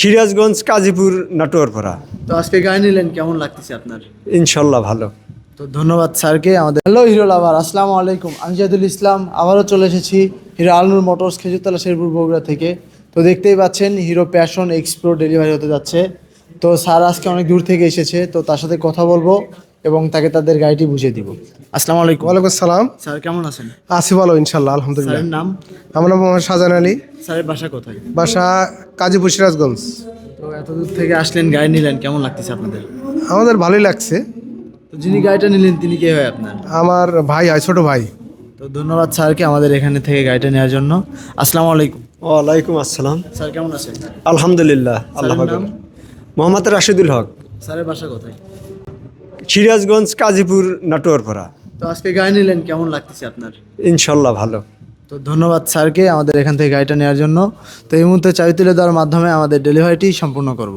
সিরাজগঞ্জ কাজীপুর নাটোয়ারপাড়া তো আজকে গায়ে নিলেন কেমন লাগতেছে আপনার? ইনশাল্লাহ ভালো। তো ধন্যবাদ স্যারকে আমাদের হ্যালো হিরো লাভার আসসালামু আলাইকুম। আমি জাহিদুল ইসলাম আবারও চলে এসেছি হিরো আলনুর মোটরস খেজুরতলা শেরপুর বগুড়া থেকে। তো দেখতেই পাচ্ছেন হিরো প্যাশন এক্সপ্রো ডেলিভারি হতে যাচ্ছে। তো স্যার আজকে অনেক দূর থেকে এসেছে তো তার সাথে কথা বলব। এবং তাকে তাদের গাড়িটি বুঝিয়ে দিব। আসসালামু আলাইকুম। ওয়ালাইকুম আসসালাম স্যার কেমন আছেন? আসি ভালো ইনশাল্লাহ আলহামদুলিল্লাহ। স্যারের নাম? আমার নাম মোহাম্মদ শাহজাহান আলী। স্যারের বাসা কোথায়? বাসা কাজীপুর সিরাজগঞ্জ তো এত দূর থেকে আসলেন গাড়ি নিলেন কেমন লাগতেছে আপনাদের? আমাদের ভালোই লাগছে। তো যিনি গাড়িটা নিলেন তিনি কে হয় আপনার? আমার ভাই হয় ছোট ভাই। তো ধন্যবাদ স্যারকে আমাদের এখানে থেকে গাড়িটা নেওয়ার জন্য। আসসালামু আলাইকুম। ওয়ালাইকুম আসসালাম। স্যার কেমন আছেন? আলহামদুলিল্লাহ আল্লাহ মোহাম্মদ রাশিদুল হক। স্যারের বাসা কোথায়? সিরাজগঞ্জ কাজীপুর নাটোয়ারপাড়া তো আজকে গাড়ি নিলেন কেমন লাগতেছে আপনার? ইনশাল্লাহ ভালো। তো ধন্যবাদ স্যারকে আমাদের এখান থেকে গাড়িটা নেওয়ার জন্য। তো এই মুহূর্তে চাবি তুলে দেওয়ার মাধ্যমে আমাদের ডেলিভারিটি সম্পূর্ণ করব।